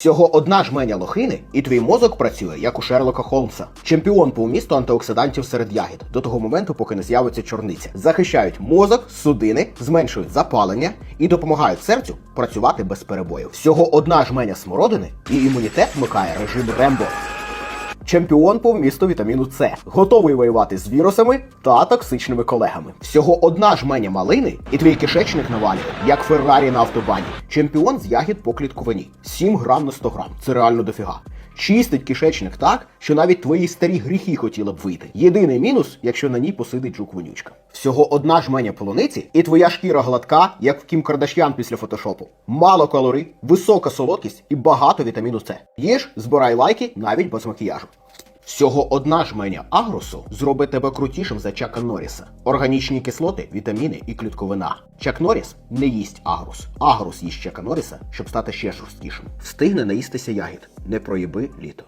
Всього одна жменя лохини, і твій мозок працює як у Шерлока Холмса. Чемпіон по вмісту антиоксидантів серед ягід до того моменту, поки не з'явиться чорниця. Захищають мозок, судини, зменшують запалення і допомагають серцю працювати без перебоїв. Всього одна жменя смородини, і імунітет вмикає режим Рембо. Чемпіон по вмісту вітаміну С, готовий воювати з вірусами та токсичними колегами. Всього одна жменя малини, і твій кишечник навалює, як Феррарі на автобані. Чемпіон з ягід по клітковині. 7 грам на 100 грам. Це реально дофіга. Чистить кишечник так, що навіть твої старі гріхи хотіли б вийти. Єдиний мінус, якщо на ній посидить жук вонючка. Всього одна жменя полуниці, і твоя шкіра гладка, як в Кім Кардашян після фотошопу. Мало калорій, висока солодкість і багато вітаміну С. Їж, збирай лайки навіть без макіяжу. Всього одна жменя агросу зробить тебе крутішим за Чака Норріса. Органічні кислоти, вітаміни і клітковина. Чак Норріс не їсть агрус. Агрус їсть Чака Норріса, щоб стати ще жорсткішим. Встигне наїстися ягід. Не проїби літо.